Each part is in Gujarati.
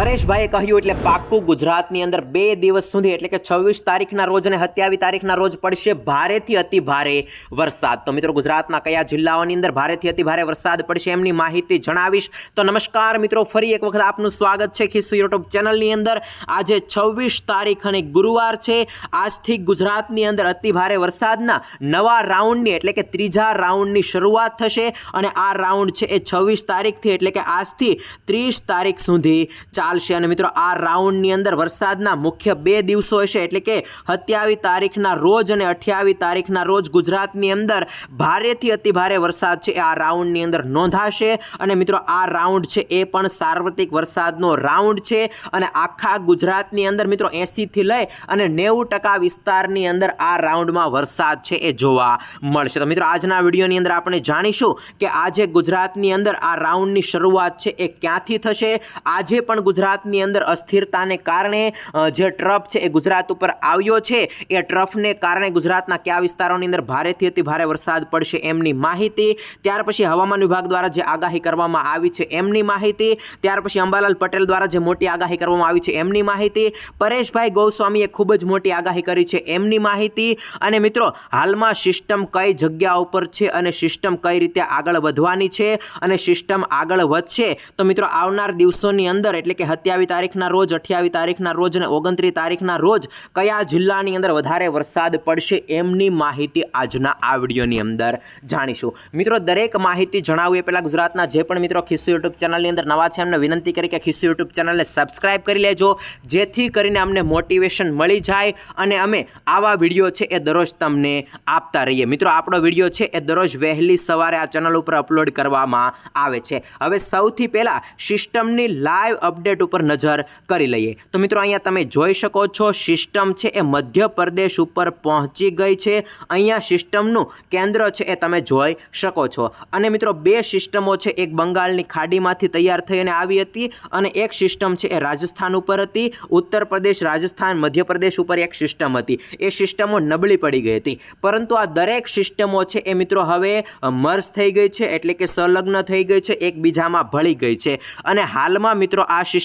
પરેશભાઈએ કહ્યું એટલે પાક્કું ગુજરાતની અંદર બે દિવસ સુધી, એટલે કે છવ્વીસ તારીખના રોજ અને સત્યાવીસ તારીખના રોજ પડશે ભારેથી અતિ ભારે વરસાદ. તો મિત્રો, ગુજરાતના કયા જિલ્લાઓની અંદર ભારેથી અતિ ભારે વરસાદ પડશે એમની માહિતી જણાવીશ. તો નમસ્કાર મિત્રો, ફરી એક વખત આપનું સ્વાગત છે ખિસ્સુ યુટ્યુબ ચેનલની અંદર. આજે છવ્વીસ તારીખ અને ગુરુવાર છે. આજથી ગુજરાતની અંદર અતિ ભારે વરસાદના નવા રાઉન્ડની, એટલે કે ત્રીજા રાઉન્ડની શરૂઆત થશે. અને આ રાઉન્ડ છે એ છવ્વીસ તારીખથી, એટલે કે આજથી ત્રીસ તારીખ સુધી ચાલશે અને મિત્રો આ રાઉન્ડની અંદર વરસાદના મુખ્ય બે દિવસો હશે એટલે કે સત્યાવીસ તારીખના રોજ અને અઠ્યાવીસ તારીખના રોજ ગુજરાતની અંદર ભારેથી અતિ ભારે વરસાદ છે. આ રાઉન્ડની અંદર નોંધાશે અને મિત્રો આ રાઉન્ડ છે એ પણ સાર્વત્રિક વરસાદનો રાઉન્ડ છે અને આખા ગુજરાતની અંદર મિત્રો એંસીથી લઈ અને નેવું ટકા વિસ્તારની અંદર આ રાઉન્ડમાં વરસાદ છે એ જોવા મળશે. તો મિત્રો આજના વિડીયોની અંદર આપણે જાણીશું કે આજે ગુજરાતની અંદર આ રાઉન્ડની શરૂઆત છે એ ક્યાંથી થશે? આજે પણ ગુજરાતની અંદર અસ્થિરતાને કારણે જે ટ્રફ છે એ ગુજરાત ઉપર આવ્યો છે. એ ટ્રફને કારણે ગુજરાતના કયા વિસ્તારોની અંદર ભારેથી અતિ ભારે વરસાદ પડશે એમની માહિતી. ત્યાર પછી હવામાન વિભાગ દ્વારા જે આગાહી કરવામાં આવી છે એમની માહિતી. ત્યાર પછી અંબાલાલ પટેલ દ્વારા જે મોટી આગાહી કરવામાં આવી છે એમની માહિતી. પરેશભાઈ ગોસ્વામીએ ખૂબ જ મોટી આગાહી કરી છે એમની માહિતી. અને મિત્રો, હાલમાં સિસ્ટમ કઈ જગ્યા ઉપર છે અને સિસ્ટમ કઈ રીતે આગળ વધવાની છે અને સિસ્ટમ આગળ વધશે, તો મિત્રો, આવનાર દિવસોની અંદર, એટલે કે સત્યાવીસ તારીખના રોજ, અઠ્યાવીસ તારીખના રોજ અને ઓગણત્રીસ તારીખના રોજ કયા જિલ્લાની અંદર વધારે વરસાદ પડશે એમની માહિતી આજના આ વિડીયોની અંદર જાણીશું. મિત્રો, દરેક માહિતી જણાવું એ પહેલાં ગુજરાતના જે પણ મિત્રો ખિસ્સુ યુટ્યુબ ચેનલની અંદર નવા છે, એમને વિનંતી કરી કે ખિસ્સુ યુટ્યુબ ચેનલને સબસ્ક્રાઇબ કરી લેજો, જેથી કરીને અમને મોટિવેશન મળી જાય અને અમે આવા વીડિયો છે એ દરરોજ તમને આપતા રહીએ. મિત્રો, આપણો વીડિયો છે એ દરરોજ વહેલી સવારે આ ચેનલ ઉપર અપલોડ કરવામાં આવે છે. હવે સૌથી પહેલાં સિસ્ટમની લાઈવ અપડેટ ઉપર નજર કરી લઈએ. તો મિત્રો અહીંયા તમે જોઈ શકો છો સિસ્ટમ છે એ મધ્યપ્રદેશ ઉપર પહોંચી ગઈ છે. અહીંયા સિસ્ટમનું કેન્દ્ર છે એ તમે જોઈ શકો છો. અને મિત્રો બે સિસ્ટમો છે, એક બંગાળની ખાડીમાંથી તૈયાર થઈને આવી હતી અને એક સિસ્ટમ છે એ રાજસ્થાન ઉપર હતી. ઉત્તર પ્રદેશ, રાજસ્થાન, મધ્યપ્રદેશ ઉપર એક સિસ્ટમ હતી. એ સિસ્ટમો નબળી પડી ગઈ હતી. પરંતુ આ દરેક સિસ્ટમો છે એ મિત્રો હવે મર્જ થઈ ગઈ છે, એટલે કે સંલગ્ન થઈ ગઈ છે, એકબીજામાં ભળી ગઈ છે. અને હાલમાં મિત્રો આ સિસ્ટમો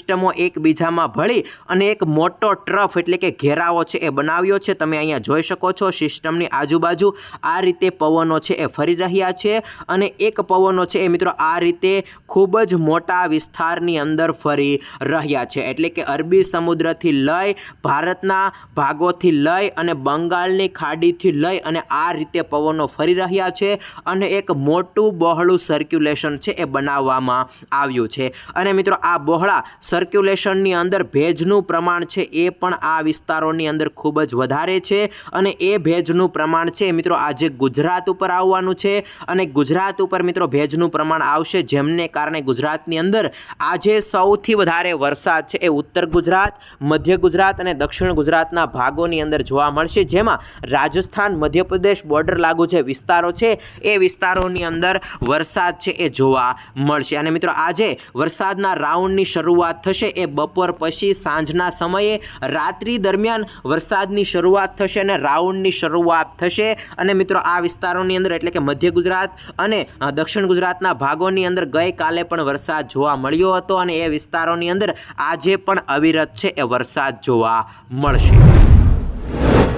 એકબીજામાં ભળી અને એક મોટો ટ્રફ એટલે કે ઘેરાવો છે એ બનાવ્યો છે. તમે અહીંયા જોઈ શકો છો સિસ્ટમની આજુબાજુ આ રીતે પવનો છે એ ફરી રહ્યા છે અને એક પવનો છે એ મિત્રો આ રીતે ખૂબ જ મોટા વિસ્તારની અંદર ફરી રહ્યા છે. એટલે કે અરબી સમુદ્રથી લઈ, ભારતના ભાગોથી લઈ અને બંગાળની ખાડીથી લઈ અને આ રીતે પવનો ફરી રહ્યા છે અને એક મોટું બહોળું સર્ક્યુલેશન છે એ બનાવવામાં આવ્યું છે. અને મિત્રો આ બહોળા સર્ક્યુલેશનની અંદર ભેજનું પ્રમાણ છે એ પણ આ વિસ્તારોની અંદર ખૂબ જ વધારે છે અને એ ભેજનું પ્રમાણ છે મિત્રો આજે ગુજરાત ઉપર આવવાનું છે અને ગુજરાત ઉપર મિત્રો ભેજનું પ્રમાણ આવશે જેમને કારણે ગુજરાતની અંદર આજે સૌથી વધારે વરસાદ છે એ ઉત્તર ગુજરાત, મધ્ય ગુજરાત અને દક્ષિણ ગુજરાતના ભાગોની અંદર જોવા મળશે જેમાં રાજસ્થાન, મધ્યપ્રદેશ બોર્ડર લાગુ જે વિસ્તારો છે એ વિસ્તારોની અંદર વરસાદ છે એ જોવા મળશે. અને મિત્રો આજે વરસાદના રાઉન્ડની શરૂઆત થશે એ બપોર પછી સાંજના સમયે. રાત્રિ દરમિયાન વરસાદની શરૂઆત થશે અને રાઉન્ડની શરૂઆત થશે. અને મિત્રો, આ વિસ્તારોની અંદર એટલે કે મધ્ય ગુજરાત અને દક્ષિણ ગુજરાતના ભાગોની અંદર ગઈકાલે પણ વરસાદ જોવા મળ્યો હતો અને એ વિસ્તારોની અંદર આજે પણ અવિરત છે એ વરસાદ જોવા મળશે.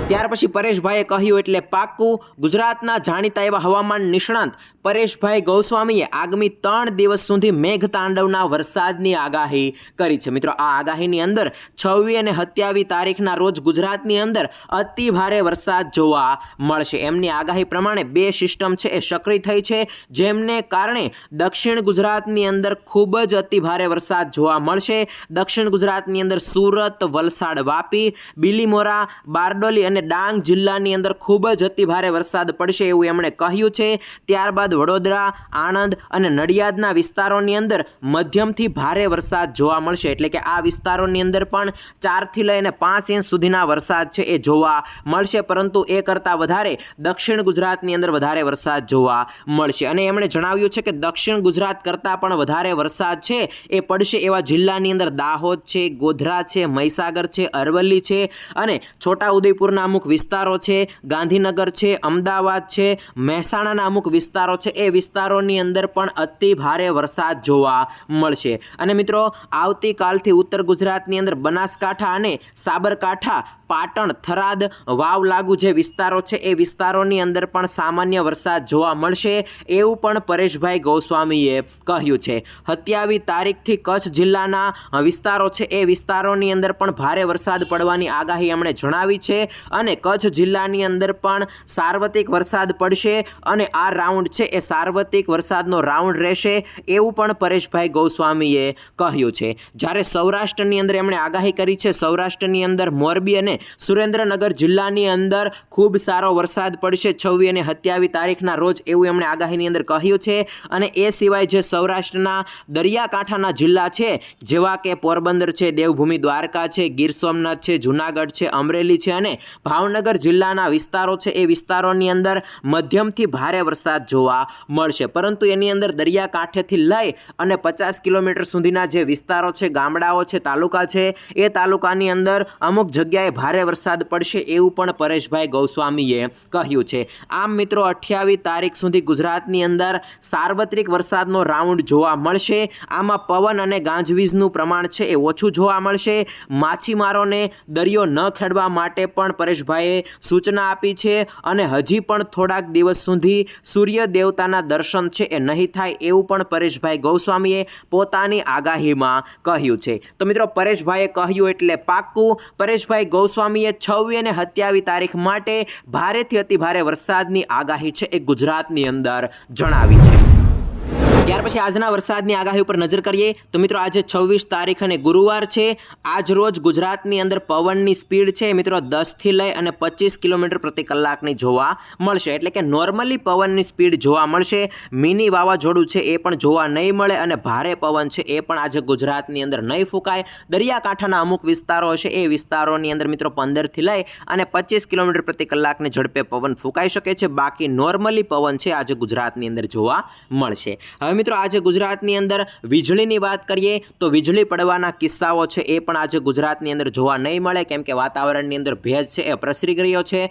ત્યાર પછી પરેશભાઈએ કહ્યું એટલે પાક્કું ગુજરાતના જાણીતા એવા હવામાન નિષ્ણાંત પરેશભાઈ ગોસ્વામીએ આગામી ત્રણ દિવસ સુધી મેઘતાંડવના વરસાદની આગાહી કરી છે. મિત્રો, આ આગાહીની અંદર છવ્વીસ અને સત્યાવીસ તારીખના રોજ ગુજરાતની અંદર અતિ ભારે વરસાદ જોવા મળશે. એમની આગાહી પ્રમાણે બે સિસ્ટમ છે, એ સક્રિય થઈ છે, જેમને કારણે દક્ષિણ ગુજરાતની અંદર ખૂબ જ અતિ ભારે વરસાદ જોવા મળશે. દક્ષિણ ગુજરાતની અંદર સુરત, વલસાડ વાપી, બિલીમોરા, બારડોલી અને ડાંગ જિલ્લાની અંદર ખૂબ જ અતિ ભારે વરસાદ પડશે એવું એમણે કહ્યું છે. ત્યારબાદ વડોદરા, આણંદ અને નડિયાદના વિસ્તારોની અંદર મધ્યમથી ભારે વરસાદ જોવા મળશે. એટલે કે આ વિસ્તારોની અંદર પણ ચારથી લઈને પાંચ ઇંચ સુધીના વરસાદ છે એ જોવા મળશે. પરંતુ એ કરતાં વધારે દક્ષિણ ગુજરાતની અંદર વધારે વરસાદ જોવા મળશે. અને એમણે જણાવ્યું છે કે દક્ષિણ ગુજરાત કરતાં પણ વધારે વરસાદ છે એ પડશે એવા જિલ્લાની અંદર દાહોદ છે, ગોધરા છે, મહીસાગર છે, અરવલ્લી છે અને છોટાઉદેપુરના અમુક વિસ્તારો છે, ગાંધીનગર છે, અમદાવાદ છે, મહેસાણાના અમુક વિસ્તારો છે, એ વિસ્તારોની અંદર પણ અતિ ભારે વરસાદ જોવા મળશે. અને મિત્રો, આવતીકાલથી ઉત્તર ગુજરાતની અંદર બનાસકાંઠા અને સાબરકાંઠા પાટણ થરાદ વાવ લાગુ જે વિસ્તારો છે, એ વિસ્તારોની અંદર પણ સામાન્ય વરસાદ જોવા મળશે એવું પણ પરેશભાઈ ગોસ્વામીએ કહ્યું છે. હત્યાવી તારીખથી કચ્છ જિલ્લાના વિસ્તારો છે, એ વિસ્તારોની અંદર પણ ભારે વરસાદ પડવાની આગાહી એમણે જણાવી છે અને કચ્છ જિલ્લાની અંદર પણ સાર્વત્રિક વરસાદ પડશે અને આ રાઉન્ડ છે, એ સાર્વત્રિક વરસાદનો રાઉન્ડ રહેશે એવું પણ પરેશભાઈ ગોસ્વામીએ કહ્યું છે. જ્યારે સૌરાષ્ટ્રની અંદર એમણે આગાહી કરી છે, સૌરાષ્ટ્રની અંદર મોરબી અને સુરેન્દ્રનગર જિલ્લાની અંદર ખૂબ સારો વરસાદ પડશે. છવ્વી અને સત્યાવીસ તારીખના રોજ એવું એમણે આગાહીની અંદર કહ્યું છે. અને એ સિવાય જે સૌરાષ્ટ્રના દરિયાકાંઠાના જિલ્લા છે, જેવા કે પોરબંદર છે, દેવભૂમિ દ્વારકા છે, ગીર સોમનાથ છે, જુનાગઢ છે, અમરેલી છે અને ભાવનગર જિલ્લાના વિસ્તારો છે, એ વિસ્તારોની અંદર મધ્યમથી ભારે વરસાદ જોવા મળશે. પરંતુ એની અંદર દરિયાકાંઠેથી લઈ અને પચાસ કિલોમીટર સુધીના જે વિસ્તારો છે, ગામડાઓ છે, તાલુકા છે, એ તાલુકાની અંદર અમુક જગ્યાએ ભારે વરસાદ પડશે એવું પણ પરેશભાઈ ગૌસ્વામીએ કહ્યું છે. આમ મિત્રો અઠ્યાવીસ તારીખ સુધી ગુજરાતની અંદર સાર્વત્રિક વરસાદનો રાઉન્ડ જોવા મળશે. આમાં પવન અને ગાંજવીજનું પ્રમાણ છે એ ઓછું જોવા મળશે. માછીમારોને દરિયો ન ખેડવા માટે પણ પરેશભાઈએ સૂચના આપી છે અને હજી પણ થોડાક દિવસ સુધી સૂર્ય દેવતાના દર્શન છે એ નહીં થાય એવું પણ પરેશભાઈ ગૌસ્વામીએ પોતાની આગાહીમાં કહ્યું છે. તો મિત્રો, પરેશભાઈએ કહ્યું એટલે પાક્કું. પરેશભાઈ ગૌસ્વામીએ છવ્વી અને સત્યાવી તારીખ માટે ભારેથી અતિભારે વરસાદની આગાહી છે એ ગુજરાતની અંદર જણાવી છે. ત્યાર પછી આજના વરસાદની આગાહી ઉપર નજર કરીએ તો મિત્રો આજે છવ્વીસ તારીખ અને ગુરુવાર છે. આજ રોજ ગુજરાતની અંદર પવનની સ્પીડ છે મિત્રો દસથી લઈ અને પચીસ કિલોમીટર પ્રતિ કલાકની જોવા મળશે. એટલે કે નોર્મલી પવનની સ્પીડ જોવા મળશે. મિની વાવાઝોડું છે એ પણ જોવા નહીં મળે અને ભારે પવન છે એ પણ આજે ગુજરાતની અંદર નહીં ફૂંકાય. દરિયાકાંઠાના અમુક વિસ્તારો હશે એ વિસ્તારોની અંદર મિત્રો પંદરથી લઈ અને પચીસ કિલોમીટર પ્રતિ કલાકની ઝડપે પવન ફૂંકાઈ શકે છે. બાકી નોર્મલી પવન છે આજે ગુજરાતની અંદર જોવા મળશે. હવે મિત્રો, આજે ગુજરાતની અંદર વીજળીની વાત કરીએ તો વીજળી પડવાના કિસ્સાઓ છે એ પણ આજે ગુજરાતની અંદર જોવા નહીં મળે. કેમ કે વાતાવરણની અંદર ભેજ છે, એ પ્રસરી રહ્યો છે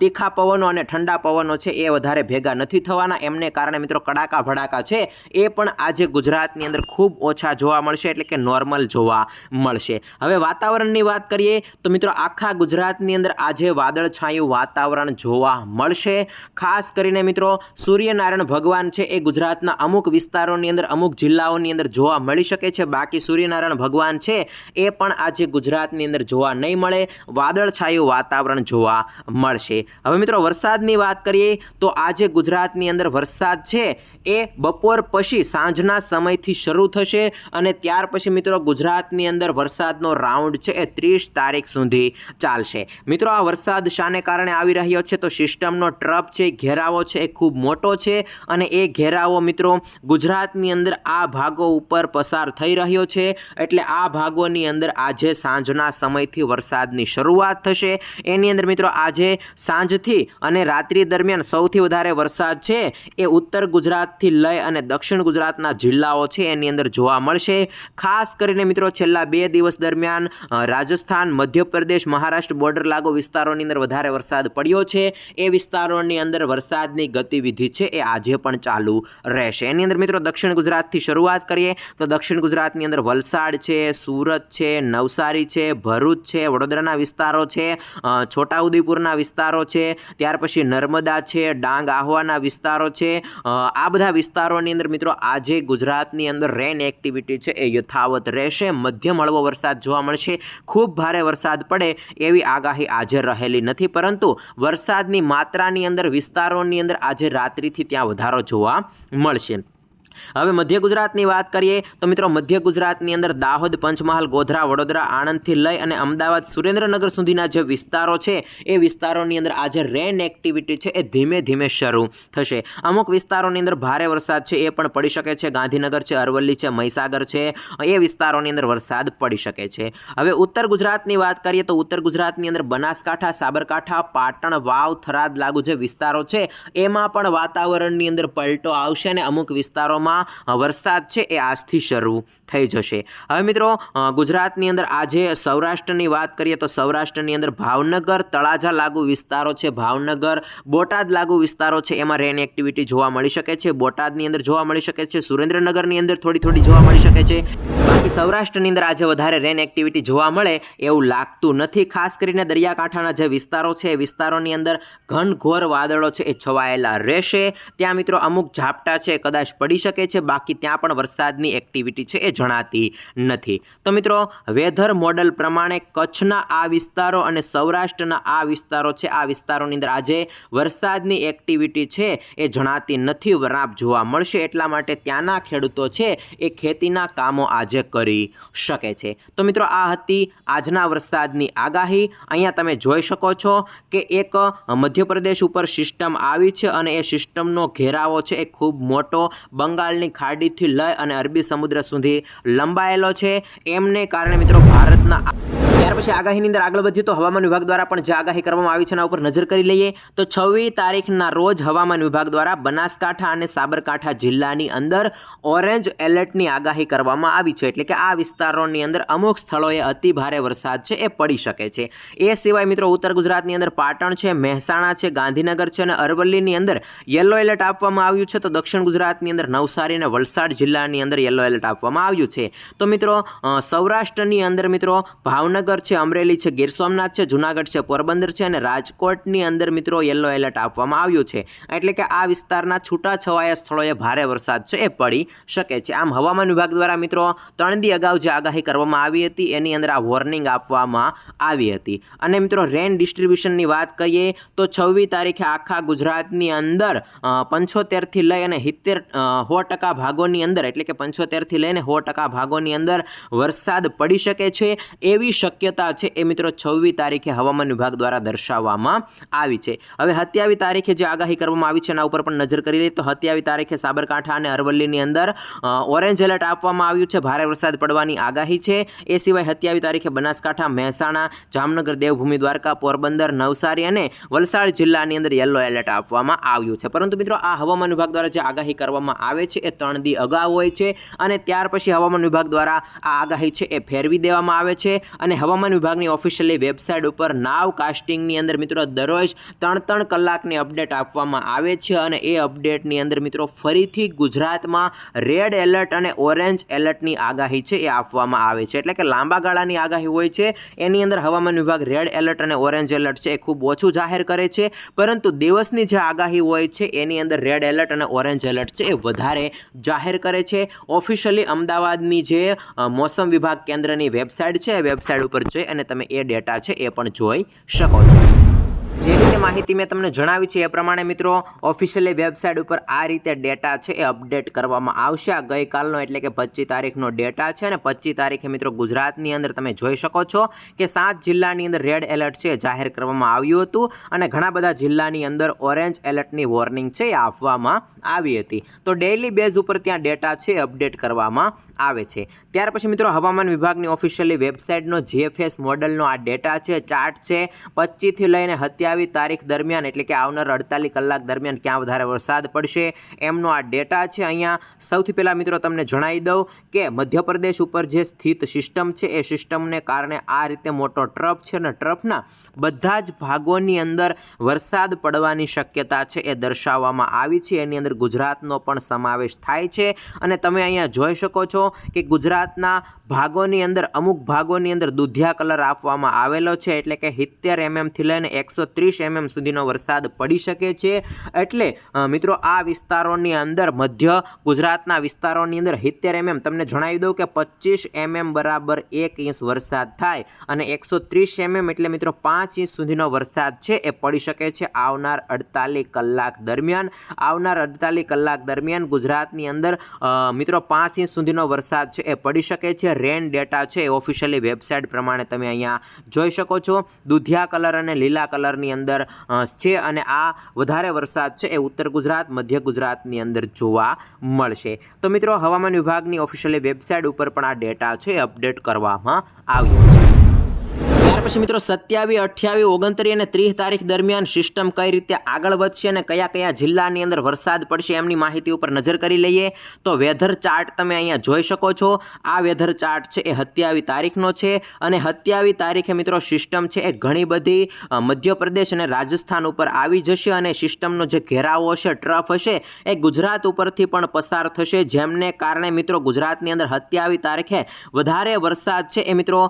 તીખા પવનો અને ઠંડા પવનો છે એ વધારે ભેગા નથી થવાના. એમને કારણે મિત્રો કડાકા ભડાકા છે એ પણ આજે ગુજરાતની અંદર ખૂબ ઓછા જોવા મળશે, એટલે કે નોર્મલ જોવા મળશે. હવે વાતાવરણની વાત કરીએ તો મિત્રો, આખા ગુજરાતની અંદર આજે વાદળછાયું વાતાવરણ જોવા મળશે. ખાસ કરીને મિત્રો, સૂર્યનારાયણ ભગવાન છે એ ગુજરાતના અમુક વિસ્તારોની અંદર અમુક જિલ્લાઓની અંદર જોવા મળી શકે છે. બાકી સૂર્યનારાયણ ભગવાન છે એ પણ આજે ગુજરાતની અંદર જોવા નહીં મળે. વાદળછાયું વાતાવરણ જોવા મળશે. હવે મિત્રો વરસાદની વાત કરીએ તો આજે ગુજરાતની અંદર વરસાદ છે એ બપોર પછી સાંજના સમયથી શરૂ થશે અને ત્યાર પછી મિત્રો ગુજરાતની અંદર વરસાદનો રાઉન્ડ છે એ ત્રીસ તારીખ સુધી ચાલશે. મિત્રો આ વરસાદ શાને કારણે આવી રહ્યો છે તો સિસ્ટમનો ટ્રપ છે, ઘેરાવો છે એ ખૂબ મોટો છે અને એ ઘેરાવો મિત્રો ગુજરાતની અંદર આ ભાગો ઉપર પસાર થઈ રહ્યો છે એટલે આ ભાગોની અંદર આજે સાંજના સમયથી વરસાદની શરૂઆત થશે. એની અંદર મિત્રો આજે સાંજથી અને રાત્રિ દરમિયાન સૌથી વધારે વરસાદ છે એ ઉત્તર ગુજરાતથી લઈ અને દક્ષિણ ગુજરાતના જિલ્લાઓ છે એની અંદર જોવા મળશે. ખાસ કરીને મિત્રો છેલ્લા બે દિવસ દરમિયાન રાજસ્થાન, મધ્યપ્રદેશ, મહારાષ્ટ્ર બોર્ડર લાગુ વિસ્તારોની અંદર વધારે વરસાદ પડ્યો છે. એ વિસ્તારોની અંદર વરસાદની ગતિવિધિ છે એ આજે પણ ચાલુ રહેશે. એની અંદર મિત્રો દક્ષિણ ગુજરાતથી શરૂઆત કરીએ તો દક્ષિણ ગુજરાતની અંદર વલસાડ છે, સુરત છે, નવસારી છે, ભરૂચ છે, વડોદરાના વિસ્તારો છે છોટાઉદેપુરના વિસ્તારો છે, ત્યાર પછી નર્મદા છે, ડાંગ, આહવાના વિસ્તારો છે. આ બધા વિસ્તારોની અંદર મિત્રો આજે ગુજરાતની અંદર રેન એક્ટિવિટી છે, એ યથાવત રહેશે. મધ્યમ હળવો વરસાદ જોવા મળશે. ખૂબ ભારે વરસાદ પડે એવી આગાહી આજે રહેલી નથી. પરંતુ વરસાદની માત્રાની અંદર, વિસ્તારોની અંદર આજે રાત્રિથી ત્યાં વધારો જોવા મળશે. હવે મધ્ય ગુજરાતની વાત કરીએ તો મિત્રો મધ્ય ગુજરાતની અંદર દાહોદ, પંચમહાલ, ગોધરા, વડોદરા, આણંદથી લઈ અને અમદાવાદ સુરેન્દ્રનગર સુધીના જે વિસ્તારો છે, એ વિસ્તારોની અંદર આજે રેન એક્ટિવિટી છે, એ ધીમે ધીમે શરૂ થશે. અમુક વિસ્તારોની અંદર ભારે વરસાદ છે, એ પણ પડી શકે છે. ગાંધીનગર છે, અરવલ્લી છે, મહીસાગર છે, એ વિસ્તારોની અંદર વરસાદ પડી શકે છે. હવે ઉત્તર ગુજરાતની વાત કરીએ તો ઉત્તર ગુજરાતની અંદર બનાસકાંઠા, સાબરકાંઠા, પાટણ, વાવ, થરાદ લાગુ જે વિસ્તારો છે, એમાં પણ વાતાવરણની અંદર પલટો આવશે અને અમુક વિસ્તારોમાં જિલ્લાઓમાં વરસાદ છે એ આજથી શરૂ થઈ જશે. હવે મિત્રો ગુજરાતની અંદર આજે સૌરાષ્ટ્રની વાત કરીએ તો સૌરાષ્ટ્રની અંદર ભાવનગર તળાજા લાગુ વિસ્તારો છે. ભાવનગર, બોટાદ લાગુ વિસ્તારો છે. એમાં રેન એક્ટિવિટી જોવા મળી શકે છે. બોટાદની અંદર જોવા મળી શકે છે. સુરેન્દ્રનગરની અંદર થોડી થોડી જોવા મળી શકે છે. બાકી સૌરાષ્ટ્રની અંદર આજે વધારે રેન એક્ટિવિટી જોવા મળે એવું લાગતું નથી. ખાસ કરીને દરિયાકાંઠાના જે વિસ્તારો છે, એ વિસ્તારોની અંદર ઘનઘોર વાદળો છે એ છવાયેલા રહેશે. ત્યાં મિત્રો અમુક ઝાપટા છે, કદાચ પડી શકે છે, બાકી ત્યાં પણ વરસાદની એક્ટિવિટી છે એ જણાતી નથી. તો મિત્રો, વેધર મોડલ પ્રમાણે કચ્છના આ વિસ્તારો અને સૌરાષ્ટ્રના આ વિસ્તારો છે, આ વિસ્તારોની અંદર આજે વરસાદની એક્ટિવિટી છે એ જણાતી નથી વરાપ જોવા મળશે. એટલા માટે ત્યાંના ખેડૂતો છે એ ખેતીના કામો આજે કરી શકે છે. તો મિત્રો, આ હતી આજના વરસાદની આગાહી. અહીંયા તમે જોઈ શકો છો કે એક મધ્યપ્રદેશ ઉપર સિસ્ટમ આવી છે અને એ સિસ્ટમનો ઘેરાવો છે, એ ખૂબ મોટો બંગાળની ખાડીથી લઈ અને અરબી સમુદ્ર સુધી લંબાયેલો છે. એમને કારણે મિત્રો ભારતના ત્યાર પછી આગાહીની અંદર આગળ વધીએ તો હવામાન વિભાગ દ્વારા પણ જે આગાહી કરવામાં આવી છે એના ઉપર નજર કરી લઈએ. તો છવ્વીસ તારીખના રોજ હવામાન વિભાગ દ્વારા બનાસકાંઠા અને સાબરકાંઠા જિલ્લાની અંદર ઓરેન્જ એલર્ટની આગાહી કરવામાં આવી છે. એટલે કે આ વિસ્તારોની અંદર અમુક સ્થળોએ અતિ ભારે વરસાદ છે એ પડી શકે છે. એ સિવાય મિત્રો ઉત્તર ગુજરાતની અંદર પાટણ છે, મહેસાણા છે, ગાંધીનગર છે અને અરવલ્લીની અંદર યલો એલર્ટ આપવામાં આવ્યું છે. તો દક્ષિણ ગુજરાતની અંદર નવસારી અને વલસાડ જિલ્લાની અંદર યલો એલર્ટ આપવામાં આવ્યું છે. તો મિત્રો સૌરાષ્ટ્રની અંદર મિત્રો ભાવનગર છે, અમરેલી છે, ગીર સોમનાથ છે, જુનાગઢ છે, પોરબંદર છે અને રાજકોટની અંદર મિત્રો યલો એલર્ટ આપવામાં આવ્યું છે. એટલે કે આ વિસ્તારના છૂટાછવાયા સ્થળોએ ભારે વરસાદ છે, એ પડી શકે છે. આમ હવામાન વિભાગ દ્વારા મિત્રો ત્રણ દી અગાઉ જે આગાહી કરવામાં આવી હતી, એની અંદર આ વોર્નિંગ આપવામાં આવી હતી. અને મિત્રો રેન ડિસ્ટ્રીબ્યુશનની વાત કરીએ તો છવ્વીસ તારીખે આખા ગુજરાતની અંદર પંચોતેરથી લઈ અને સિત્તેર સો ટકા ભાગોની અંદર, એટલે કે પંચોતેરથી લઈને સો ટકા ભાગોની અંદર વરસાદ પડી શકે છે. એવી શક્યતા છે એ મિત્રો છવ્વીસ તારીખે હવામાન વિભાગ દ્વારા દર્શાવવામાં આવી છે. હવે સત્યાવીસ તારીખે જે આગાહી કરવામાં આવી છે એના ઉપર પણ નજર કરી લઈએ તો સત્યાવીસ તારીખે સાબરકાંઠા અને અરવલ્લીની અંદર ઓરેન્જ એલર્ટ આપવામાં આવ્યું છે. ભારે વરસાદ પડવાની આગાહી છે. એ સિવાય સત્યાવીસ તારીખે બનાસકાંઠા, મહેસાણા, જામનગર, દેવભૂમિ, દ્વારકા, પોરબંદર, નવસારી અને વલસાડ જિલ્લાની અંદર યલો એલર્ટ આપવામાં આવ્યું છે. પરંતુ મિત્રો આ હવામાન વિભાગ દ્વારા જે આગાહી કરવામાં આવે છે એ ત્રણ દી અગાઉ હોય છે અને ત્યાર પછી હવામાન વિભાગ દ્વારા આ આગાહી છે એ ફેરવી દેવામાં આવે છે અને હવામાન વિભાગની ઓફિશિયલી વેબસાઇટ ઉપર નાવ કાસ્ટિંગની અંદર મિત્રો દરરોજ ત્રણ ત્રણ કલાકની અપડેટ આપવામાં આવે છે અને એ અપડેટની અંદર મિત્રો ફરીથી ગુજરાતમાં રેડ એલર્ટ અને ઓરેન્જ એલર્ટની આગાહી છે એ આપવામાં આવે છે. એટલે કે લાંબા ગાળાની આગાહી હોય છે. એની અંદર હવામાન વિભાગ રેડ એલર્ટ અને ઓરેન્જ એલર્ટ છે એ ખૂબ ઓછું જાહેર કરે છે. પરંતુ દિવસની જે આગાહી હોય છે એની અંદર રેડ એલર્ટ અને ઓરેન્જ એલર્ટ છે એ વધારે જાહેર કરે છે. ઓફિશિયલી અમદાવાદની જે મોસમ વિભાગ કેન્દ્રની વેબસાઇટ છે, એ વેબસાઇટ ઉપર જઈ અને તમે એ ડેટા છે એ પણ જોઈ શકો છો. જે રીતે માહિતી મેં તમને જણાવી છે એ પ્રમાણે મિત્રો, ઓફિશિયલી વેબસાઇટ ઉપર આ રીતે ડેટા છે એ અપડેટ કરવામાં આવશે. આ ગઈકાલનો એટલે કે પચીસ તારીખનો ડેટા છે અને પચીસ તારીખે મિત્રો ગુજરાતની અંદર તમે જોઈ શકો છો કે સાત જિલ્લાની અંદર રેડ એલર્ટ છે જાહેર કરવામાં આવ્યું હતું અને ઘણા બધા જિલ્લાની અંદર ઓરેન્જ એલર્ટની વોર્નિંગ છે એ આપવામાં આવી હતી. તો ડેઇલી બેઝ ઉપર ત્યાં ડેટા છે એ અપડેટ કરવામાં આવે છે. ત્યાર પછી મિત્રો હવામાન વિભાગની ઓફિશિયલી વેબસાઇટનો જીએફએસ મોડલનો આ ડેટા છે ચાર્ટ છે. પચીસથી લઈને સત્યાવીસ તારીખ દરમિયાન, એટલે કે આવનાર અડતાલીસ કલાક દરમિયાન ક્યાં વધારે વરસાદ પડશે એમનો આ ડેટા છે. અહીંયા સૌથી પહેલાં મિત્રો તમને જણાવી દઉં કે મધ્યપ્રદેશ ઉપર જે સ્થિત સિસ્ટમ છે, એ સિસ્ટમને કારણે આ રીતે મોટો ટ્રફ છે અને ટ્રફના બધા જ ભાગોની અંદર વરસાદ પડવાની શક્યતા છે એ દર્શાવવામાં આવી છે. એની અંદર ગુજરાતનો પણ સમાવેશ થાય છે. અને તમે અહીંયા જોઈ શકો છો કે ગુજરાતના ભાગોની અંદર, અમુક ભાગોની અંદર દુધિયા કલર આપવામાં આવેલો છે, એટલે કે સિત્તેર એમએમથી લઈને એકસો ત્રીસ એમએમ સુધીનો વરસાદ પડી શકે છે. એટલે મિત્રો, આ વિસ્તારોની અંદર, મધ્ય ગુજરાતના વિસ્તારોની અંદર સિત્તેર એમએમ તમને જણાવી દઉં કે પચીસ એમએમ બરાબર એક ઇંચ વરસાદ થાય અને એકસો ત્રીસ એમએમ એટલે, મિત્રો, પાંચ ઇંચ સુધીનો વરસાદ છે, એ પડી શકે છે આવનાર અડતાલીસ કલાક દરમિયાન. આવનાર અડતાલીસ કલાક દરમિયાન ગુજરાતની અંદર મિત્રો, પાંચ ઇંચ સુધીનો વરસાદ છે, એ પડી શકે છે. રેન ડેટા છે એ ઓફિશિયલી વેબસાઇટ પ્રમાણે તમે અહીંયા જોઈ શકો છો. દુધિયા કલર અને લીલા કલરની અંદર છે અને આ વધારે વરસાદ છે એ ઉત્તર ગુજરાત, મધ્ય ગુજરાતની અંદર જોવા મળશે. તો મિત્રો, હવામાન વિભાગની ઓફિશિયલી વેબસાઇટ ઉપર પણ આ ડેટા છે અપડેટ કરવામાં આવ્યો છે. ત્યાર પછી મિત્રો સત્યાવીસ અઠ્યાવીસ ઓગણત્રીસ અને ત્રીસ તારીખ દરમિયાન સિસ્ટમ કઈ રીતે આગળ વધશે અને કયા કયા જિલ્લાની અંદર વરસાદ પડશે એમની માહિતી ઉપર નજર કરી લઈએ. તો વેધર ચાર્ટ તમે અહીંયા જોઈ શકો છો. આ વેધર ચાર્ટ છે એ સત્યાવીસ તારીખનો છે અને સત્યાવીસ તારીખે મિત્રો સિસ્ટમ છે એ ઘણી બધી મધ્યપ્રદેશ અને રાજસ્થાન ઉપર આવી જશે અને સિસ્ટમનો જે ઘેરાવો હશે, ટ્રફ હશે, એ ગુજરાત ઉપરથી પણ પસાર થશે. જેમને કારણે મિત્રો ગુજરાતની અંદર સત્યાવીસ તારીખે વધારે વરસાદ છે એ મિત્રો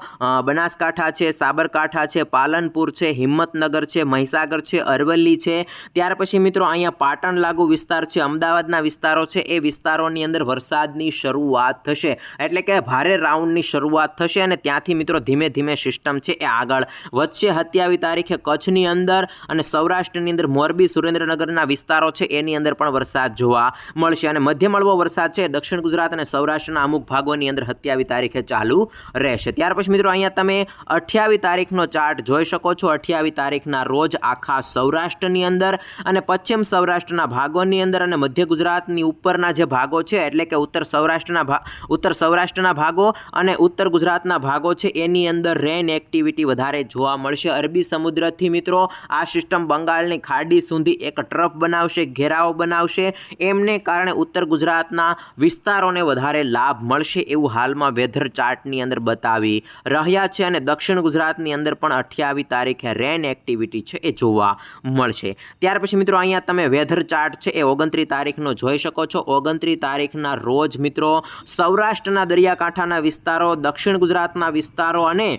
બનાસકાંઠા છે સાબરકાંઠા છે, પાલનપુર છે, હિંમતનગર છે, મહીસાગર છે, અરવલ્લી છે. ત્યાર પછી મિત્રો અહીંયા પાટણ લાગુ વિસ્તાર છે, અમદાવાદના વિસ્તારો છે, એ વિસ્તારોની અંદર વરસાદની શરૂઆત થશે. એટલે કે ભારે રાઉન્ડની શરૂઆત થશે અને ત્યાંથી મિત્રો ધીમે ધીમે સિસ્ટમ છે એ આગળ વધશે. સત્યાવીસ તારીખે કચ્છની અંદર અને સૌરાષ્ટ્રની અંદર મોરબી, સુરેન્દ્રનગરના વિસ્તારો છે, એની અંદર પણ વરસાદ જોવા મળશે. અને મધ્ય મળવો વરસાદ છે, દક્ષિણ ગુજરાત અને સૌરાષ્ટ્રના અમુક ભાગોની અંદર સત્યાવીસ તારીખે ચાલુ રહેશે. ત્યાર પછી મિત્રો અહીંયા તમે અઠ્યાવીસ તારીખનો ચાર્ટ જોઈ શકો છો. અઠ્યાવીસ તારીખના રોજ આખા સૌરાષ્ટ્રની અંદર અને પશ્ચિમ સૌરાષ્ટ્રના ભાગોની અંદર અને મધ્ય ગુજરાતની ઉપરના જે ભાગો છે, એટલે કે ઉત્તર સૌરાષ્ટ્રના ભા, ઉત્તર સૌરાષ્ટ્રના ભાગો અને ઉત્તર ગુજરાતના ભાગો છે, એની અંદર રેન એક્ટિવિટી વધારે જોવા મળશે. અરબી સમુદ્રથી મિત્રો, આ સિસ્ટમ બંગાળની ખાડી સુધી એક ટ્રફ બનાવશે, ઘેરાવો બનાવશે. એમને કારણે ઉત્તર ગુજરાતના વિસ્તારોને વધારે લાભ મળશે એવું હાલમાં વેધર ચાર્ટની અંદર બતાવી રહ્યા છે અને દક્ષિણ ગુજરાતની અંદર પણ અઠ્યાવીસ તારીખે રેન એક્ટિવિટી છે એ જોવા મળશે. ત્યાર પછી મિત્રો અહીંયા તમે વેધર ચાર્ટ છે એ ઓગણત્રીસ તારીખનો જોઈ શકો છો. ઓગણત્રીસ તારીખના રોજ મિત્રો સૌરાષ્ટ્રના દરિયાકાંઠાના વિસ્તારો, દક્ષિણ ગુજરાતના વિસ્તારો અને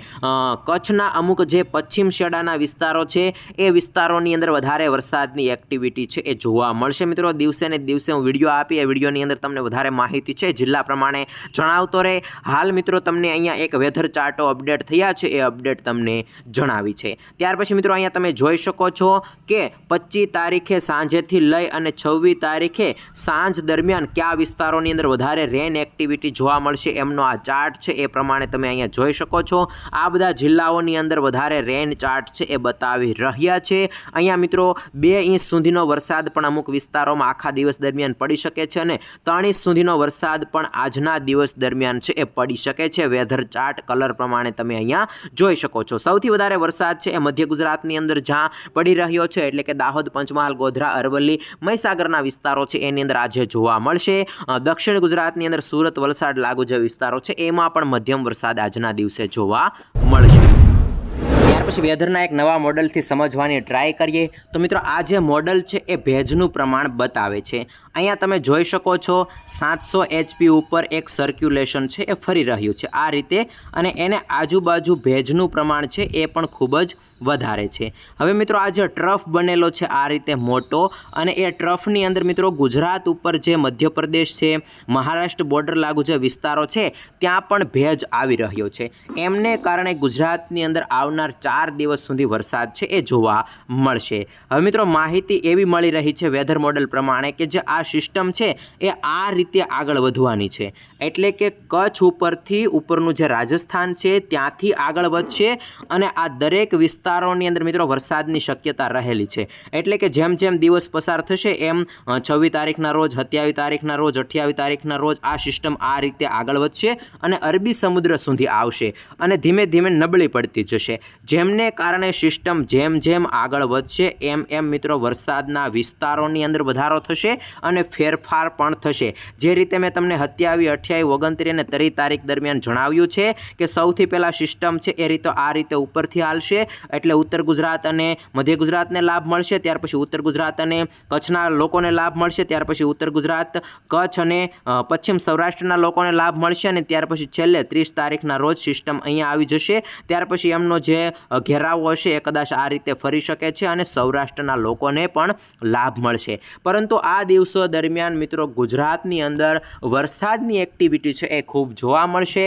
કચ્છના અમુક જે પશ્ચિમ શેડાના વિસ્તારો છે એ વિસ્તારોની અંદર વધારે વરસાદની એક્ટિવિટી છે એ જોવા મળશે. મિત્રો દિવસે ને દિવસે હું વીડિયો આપી, એ વિડીયોની અંદર તમને વધારે માહિતી છે. જિલ્લા પ્રમાણે જણાવતો રહે. હાલ મિત્રો તમને અહીંયા એક વેધર ચાર્ટો અપડેટ થયા છે. એ અપડેટ તમને જણાવી છે. ત્યાર પછી મિત્રો અહીંયા તમે જોઈ શકો છો કે પચીસ તારીખે સાંજેથી લઈ અને છવ્વીસ તારીખે સાંજ દરમિયાન કયા વિસ્તારોની અંદર વધારે રેન એક્ટિવિટી જોવા મળશે એમનો આ ચાર્ટ છે. એ પ્રમાણે તમે અહીંયા જોઈ શકો છો. આ બધા જિલ્લાઓની અંદર વધારે રેન ચાર્ટ છે એ બતાવી રહ્યા છે. અહીંયા મિત્રો બે ઇંચ સુધીનો વરસાદ પણ અમુક વિસ્તારોમાં આખા દિવસ દરમિયાન પડી શકે છે અને ત્રણ ઇંચ સુધીનો વરસાદ પણ આજના દિવસ દરમિયાન છે એ પડી શકે છે. વેધર ચાર્ટ કલર પ્રમાણે તમે અહીંયા જોઈ શકો છો સૌથી વધારે વરસાદ છે એ મધ્ય ગુજરાતની અંદર જ્યાં પડી રહ્યો છે એટલે કે દાહોદ, પંચમહાલ, ગોધરા, અરવલ્લી, મહીસાગરના વિસ્તારો છે એની અંદર આજે જોવા મળશે. દક્ષિણ ગુજરાતની અંદર સુરત, વલસાડ, લાગુ જે વિસ્તારો છે એમાં પણ મધ્યમ વરસાદ આજના દિવસે જોવા મળશે. પછી વેધરના એક નવા મોડલથી સમજવાની ટ્રાય કરીએ. તો મિત્રો, આ જે મોડલ છે એ ભેજનું પ્રમાણ બતાવે છે. અહીંયા તમે જોઈ શકો છો સાતસો એચપી ઉપર એક સર્ક્યુલેશન છે, એ ફરી રહ્યું છે. આ રીતે અને એને આજુબાજુ ભેજનું પ્રમાણ છે, એ પણ ખૂબ જ વધારે છે. હવે મિત્રો, આ જે ટ્રફ બનેલો છે, આ રીતે મોટો અને એ ટ્રફની અંદર મિત્રો, ગુજરાત ઉપર જે મધ્યપ્રદેશ છે, મહારાષ્ટ્ર બોર્ડર લાગુ જે વિસ્તારો છે, ત્યાં પણ ભેજ આવી રહ્યો છે. એમને કારણે ગુજરાતની અંદર આવનાર ચાર દિવસ સુધી વરસાદ છે, એ જોવા મળશે. હવે મિત્રો, માહિતી એવી મળી રહી છે વેધર મોડલ પ્રમાણે કે જે આ સિસ્ટમ છે એ આ રીતે આગળ વધવાની છે. એટલે કે કચ્છ ઉપરથી ઉપરનું જે રાજસ્થાન છે, ત્યાંથી આગળ વધશે અને આ દરેક વિસ્તારોની અંદર મિત્રો વરસાદની શક્યતા રહેલી છે. એટલે કે જેમ જેમ દિવસ પસાર થશે, એમ છવ્વીસ તારીખના રોજ, સત્યાવીસ તારીખના રોજ, અઠ્યાવીસ તારીખના રોજ આ સિસ્ટમ આ રીતે આગળ વધશે અને અરબી સમુદ્ર સુધી આવશે અને ધીમે ધીમે નબળી પડતી જશે. જેમને કારણે સિસ્ટમ જેમ જેમ આગળ વધશે, એમ એમ મિત્રો વરસાદના વિસ્તારોની અંદર વધારો થશે અને ફેરફાર પણ થશે. જે રીતે મેં તમને સત્યાવીસ અઠ્યાવીસ ઓગણત્રીસ અને ત્રીસ તારીખ દરમિયાન જણાવ્યું છે કે સૌથી પહેલાં સિસ્ટમ છે એ રીતે આ રીતે ઉપરથી હાલશે. એટલે ઉત્તર ગુજરાત અને મધ્ય ગુજરાતને લાભ મળશે, ત્યાર પછી ઉત્તર ગુજરાત અને કચ્છના લોકોને લાભ મળશે, ત્યાર પછી ઉત્તર ગુજરાત, કચ્છ અને પશ્ચિમ સૌરાષ્ટ્રના લોકોને લાભ મળશે અને ત્યાર પછી છેલ્લે ત્રીસ તારીખના રોજ સિસ્ટમ અહીંયા આવી જશે. ત્યાર પછી એમનો જે ઘેરાવો હશે એ કદાચ આ રીતે ફરી શકે છે અને સૌરાષ્ટ્રના લોકોને પણ લાભ મળશે. પરંતુ આ દિવસો દરમિયાન મિત્રો ગુજરાતની અંદર વરસાદની એક્ટિવિટી છે એ ખૂબ જોવા મળશે.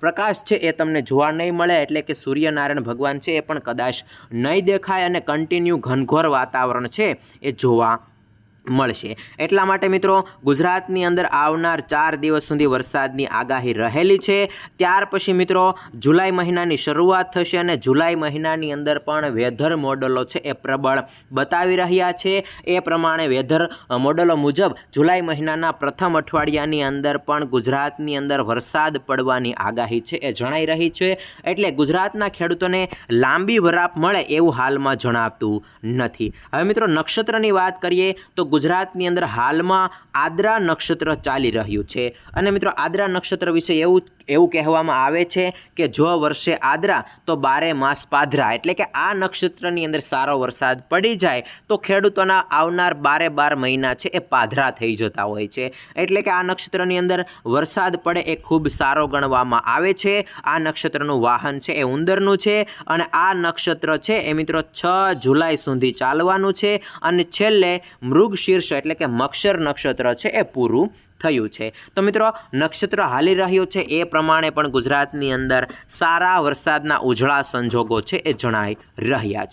પ્રકાશ છે એ તમને જોવા નહીં મળે, એટલે કે સૂર્યનારાયણ ભગવાન છે એ પણ કદાચ નહીં દેખાય અને કન્ટિન્યુ ઘનઘોર વાતાવરણ છે એ જોવા મળશે. એટલા માટે મિત્રો, ગુજરાતની અંદર આવનાર ચાર દિવસ સુધી વરસાદની આગાહી રહેલી છે. ત્યાર પછી મિત્રો, જુલાઈ મહિનાની શરૂઆત થશે અને જુલાઈ મહિનાની અંદર પણ વેધર મોડલો છે એ પ્રબળ બતાવી રહ્યા છે. એ પ્રમાણે વેધર મોડલો મુજબ જુલાઈ મહિનાના પ્રથમ અઠવાડિયાની અંદર પણ ગુજરાતની અંદર વરસાદ પડવાની આગાહી છે એ જણાઈ રહી છે. એટલે ગુજરાતના ખેડૂતોને લાંબી વરાપ મળે એવું હાલમાં જણાવતું નથી. હવે મિત્રો, નક્ષત્રની વાત કરીએ તો ગુજરાતની અંદર હાલમાં આદ્રા નક્ષત્ર ચાલી રહ્યું છે. અને મિત્રો આદ્રા નક્ષત્ર વિશે એવું એવું કહેવામાં આવે છે કે જો વર્ષે આદરા, તો બારે માસ પાધરા. એટલે કે આ નક્ષત્રની અંદર સારો વરસાદ પડી જાય, તો ખેડૂતોના આવનાર બારે બાર મહિના છે એ પાધરા થઈ જતા હોય છે. એટલે કે આ નક્ષત્રની અંદર વરસાદ પડે એ ખૂબ સારો ગણવામાં આવે છે. આ નક્ષત્રનું વાહન છે એ ઉંદરનું છે અને આ નક્ષત્ર છે એ મિત્રો છ જુલાઈ સુધી ચાલવાનું છે અને છેલ્લે મૃગ શીર્ષ એટલે કે મક્ષર નક્ષત્ર છે એ પૂરું થયું છે. તો મિત્રો, નક્ષત્ર હાલી રહ્યું છે. એ પ્રમાણે પણ ગુજરાતની અંદર સારા વરસાદના ઉજળા સંજોગો છે એ જણાઈ રહ્યા છે.